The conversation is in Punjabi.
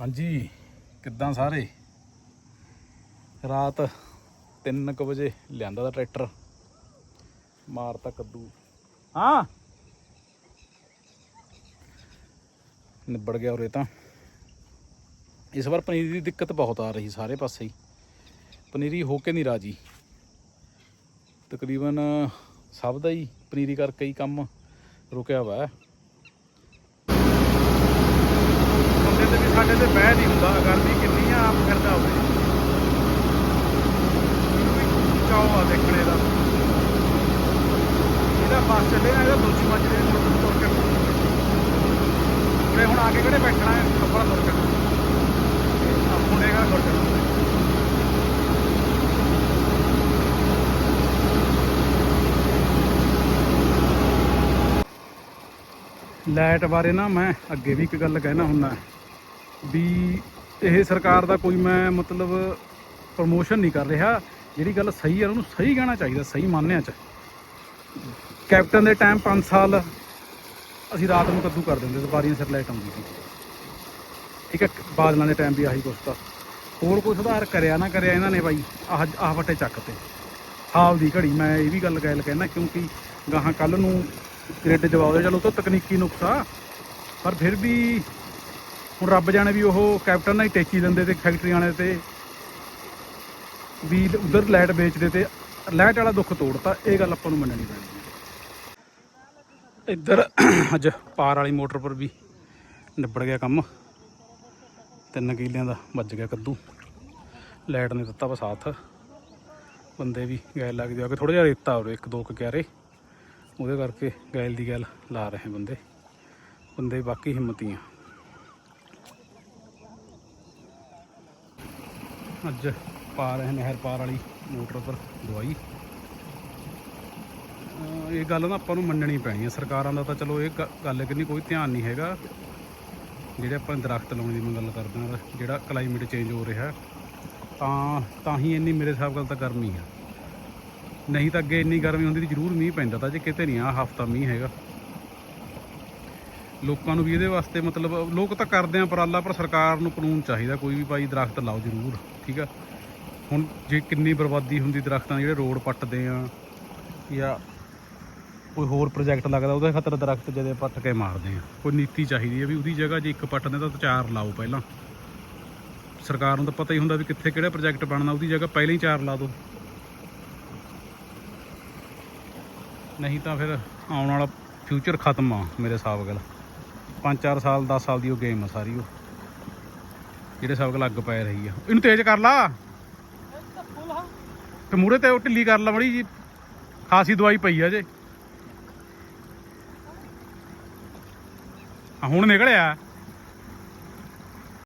ਹਾਂਜੀ, ਕਿੱਦਾਂ ਸਾਰੇ? ਰਾਤ 3:00 ਵਜੇ ਲਿਆਂਦਾ ਦਾ ਟਰੈਕਟਰ। ਮਾਰਤਾ ਕੱਦੂ। ਹਾਂ! ਨਿਬੜ ਗਿਆ ਉਰੇ ਤਾਂ। ਇਸ ਵਾਰ ਪਨੀਰੀ ਦੀ ਦਿੱਕਤ ਬਹੁਤ ਆ ਰਹੀ ਸਾਰੇ ਪਾਸੇ ਹੀ। ਪਨੀਰੀ ਹੋ ਕੇ ਨਹੀਂ ਰਾਜੀ। ਤਕਰੀਬਨ ਸਭ ਦਾ ਹੀ ਪਨੀਰੀ ਕਰਕੇ ਹੀ ਕੰਮ ਰੁਕਿਆ ਵਾ। ਹੈ ਤੇ ਵੀ ਸਾਡੇ ਤੇ ਬਹਿ ਨਹੀਂ ਹੁੰਦਾ ਗਰਮੀ ਕਿੰਨੀ ਆ ਆਪ ਫਿਰਦਾ ਹੋਵੇ। ਚਾਹ ਆ ਦੇਖਣੇ ਦਾ। ਇਹਦਾ ਬੱਸ ਚੱਲੇ ਨਾ ਇਹਦਾ ਦੂਜੀ ਮੰਜ਼ਲੇ ਦੇ ਮੁੜ ਤੁਰ ਕੇ ਉਰੇ ਹੁਣ ਆ ਕੇ ਕਿਹੜੇ ਬੈਠਣਾ ਹੈ ਕੱਪੜਾ ਤੁਰ ਕੇ ਆਪਣੇ ਮੁੰਡੇ ਤੁਰ ਕੇ ਲਾਈਟ ਬਾਰੇ ਨਾ ਮੈਂ ਅੱਗੇ ਵੀ ਇੱਕ ਗੱਲ ਕਹਿਣਾ ਹੁੰਦਾ। ਵੀ ਇਹ ਸਰਕਾਰ ਦਾ ਕੋਈ ਮੈਂ ਮਤਲਬ ਪ੍ਰਮੋਸ਼ਨ ਨਹੀਂ ਕਰ ਰਿਹਾ। ਜਿਹੜੀ ਗੱਲ ਸਹੀ ਹੈ, ਉਹਨੂੰ ਸਹੀ ਕਹਿਣਾ ਚਾਹੀਦਾ, ਸਹੀ ਮਾਨਿਆਂ ਚ। ਕੈਪਟਨ ਦੇ ਟਾਈਮ 5 ਸਾਲ ਅਸੀਂ ਰਾਤ ਨੂੰ ਕੱਦੂ ਕਰ ਦਿੰਦੇ ਦੁਪਾਰੀਆਂ ਸਿਰ ਲਾਈਟ ਆਉਂਦੀ ਸੀ। ਠੀਕ ਹੈ, ਬਾਦਲਾਂ ਦੇ ਟਾਈਮ ਵੀ ਆਹੀ ਕੁਛ ਤਾਂ। ਹੋਰ ਕੋਈ ਸੁਧਾਰ ਕਰਿਆ ਨਾ ਕਰਿਆ ਇਹਨਾਂ ਨੇ ਬਾਈ, ਆਹ ਆਹ ਵੱਟੇ ਚੱਕ ਤੇ। ਹਾਲ ਦੀ ਘੜੀ ਮੈਂ ਇਹ ਵੀ ਗੱਲ ਗੱਲ ਕਹਿਣਾ, ਕਿਉਂਕਿ ਗਾਹਾਂ ਕੱਲ ਨੂੰ ਗ੍ਰਿਡ ਜਵਾਬ ਦੇ, ਚਲੋ ਉਹ ਤਾਂ ਤਕਨੀਕੀ ਨੁਕਸਾ, ਪਰ ਫਿਰ ਵੀ ਹੁਣ ਰੱਬ ਜਾਣੇ ਵੀ ਉਹ ਕੈਪਟਨ ਨਾਲ ਹੀ ਟੇਕੀ ਦਿੰਦੇ ਤੇ ਫੈਕਟਰੀ ਵਾਲੇ ਤੇ ਵੀ ਉਧਰ ਲਾਈਟ ਵੇਚਦੇ ਤੇ ਲਾਈਟ ਵਾਲਾ ਦੁੱਖ ਤੋੜਤਾ, ਇਹ ਗੱਲ ਆਪਾਂ ਨੂੰ ਮੰਨਣੀ ਪੈਣੀ ਇੱਧਰ ਅੱਜ ਪਾਰ ਵਾਲੀ ਮੋਟਰ ਪਰ ਵੀ ਨਿਬੜ ਗਿਆ ਕੰਮ। ਤਿੰਨ ਕਿਲਿਆਂ ਦਾ ਵੱਜ ਗਿਆ ਕੱਦੂ। ਲਾਈਟ ਨੇ ਦਿੱਤਾ ਵਾ ਸਾਥ। ਬੰਦੇ ਵੀ ਗੈਲ ਲੱਗ ਜਾ ਕੇ ਥੋੜਾ ਜਿਹਾ ਰੇਤਾ ਹੋ ਇੱਕ ਦੋ ਕੁ ਕਿਆਰੇ। ਉਹਦੇ ਕਰਕੇ ਗੈਲ ਦੀ ਗੱਲ ਲਾ ਰਹੇ ਬੰਦੇ। ਬੰਦੇ ਬਾਕੀ ਹਿੰਮਤੀਆਂ। ਅੱਜ ਪਾ ਰਹੇ ਨਹਿਰ ਪਾਰ ਵਾਲੀ ਮੋਟਰ ਉੱਪਰ ਦਵਾਈ। ਇਹ ਗੱਲ ਨਾ ਆਪਾਂ ਨੂੰ ਮੰਨਣੀ ਪੈਣੀ ਹੈ ਸਰਕਾਰਾਂ ਦਾ ਤਾਂ ਚਲੋ ਇਹ ਗੱਲ ਕਿੰਨੀ ਕੋਈ ਧਿਆਨ ਨਹੀਂ ਹੈਗਾ। ਜਿਹੜੇ ਆਪਾਂ ਦਰਖਤ ਲਾਉਣ ਦੀ ਮੈਂ ਗੱਲ ਕਰਦੇ ਹਾਂ ਜਿਹੜਾ ਕਲਾਈਮੇਟ ਚੇਂਜ ਹੋ ਰਿਹਾ, ਤਾਂ ਤਾਂ ਹੀ ਇੰਨੀ ਮੇਰੇ ਹਿਸਾਬ ਨਾਲ ਤਾਂ ਗਰਮੀ ਆ। ਨਹੀਂ ਤਾਂ ਅੱਗੇ ਇੰਨੀ ਗਰਮੀ ਹੁੰਦੀ ਤੇ ਜ਼ਰੂਰ ਮੀਂਹ ਪੈਂਦਾ ਤਾਂ ਜੇ ਕਿਤੇ ਨਹੀਂ ਆ ਹਫਤਾ ਮੀਂਹ ਹੈਗਾ। ਲੋਕਾਂ ਨੂੰ ਵੀ ਇਹਦੇ ਵਾਸਤੇ ਮਤਲਬ ਲੋਕ ਤਾਂ ਕਰਦੇ ਆ ਉਪਰਾਲਾ, ਪਰ ਸਰਕਾਰ ਨੂੰ ਕਾਨੂੰਨ ਚਾਹੀਦਾ, ਕੋਈ ਵੀ ਭਾਈ ਦਰਖਤ ਲਾਓ ਜ਼ਰੂਰ, ਠੀਕ ਆ? ਹੁਣ ਜੇ ਕਿੰਨੀ ਬਰਬਾਦੀ ਹੁੰਦੀ ਦਰਖਤਾਂ ਜਿਹੜੇ ਰੋਡ ਪੱਟਦੇ ਆ, ਜਾਂ ਕੋਈ ਹੋਰ ਪ੍ਰੋਜੈਕਟ ਲੱਗਦਾ, ਉਹਦੇ ਖਾਤਰ ਦਰਖਤ ਜਦੇ ਪੱਟ ਕੇ ਮਾਰਦੇ ਆ, ਕੋਈ ਨੀਤੀ ਚਾਹੀਦੀ ਹੈ ਵੀ ਉਹਦੀ ਜਗ੍ਹਾ ਜੇ ਇੱਕ ਪੱਟਦੇ ਤਾਂ ਚਾਰ ਲਾਓ ਪਹਿਲਾਂ। ਸਰਕਾਰ ਨੂੰ ਤਾਂ ਪਤਾ ਹੀ ਹੁੰਦਾ ਵੀ ਕਿੱਥੇ ਕਿਹੜਾ ਪ੍ਰੋਜੈਕਟ ਬਣਨਾ, ਉਹਦੀ ਜਗ੍ਹਾ ਪਹਿਲਾਂ ਹੀ ਚਾਰ ਲਾ ਦਿਓ ਨਹੀਂ ਤਾਂ ਫਿਰ ਆਉਣ ਵਾਲਾ ਫਿਊਚਰ ਖਤਮ ਆ, ਮੇਰੇ ਹਿਸਾਬ ਨਾਲ। 5-4 ਸਾਲ 10 ਸਾਲ ਦੀ ਉਹ ਗੇਮ ਆ ਸਾਰੀ ਉਹ। ਜਿਹੜੇ ਹਿਸਾਬ ਨਾਲ ਪੈ ਰਹੀ ਆ। ਇਹਨੂੰ ਤੇਜ਼ ਕਰ ਲਾ। ਤੇ ਮੂਰੇ ਤੇ ਉਹ ਢਿੱਲੀ ਕਰ ਲਾ ਮੜੀ ਜੀ। ਖਾਸੀ ਦਵਾਈ ਪਈ ਆ ਜੇ। ਹੁਣ ਨਿਕਲਿਆ।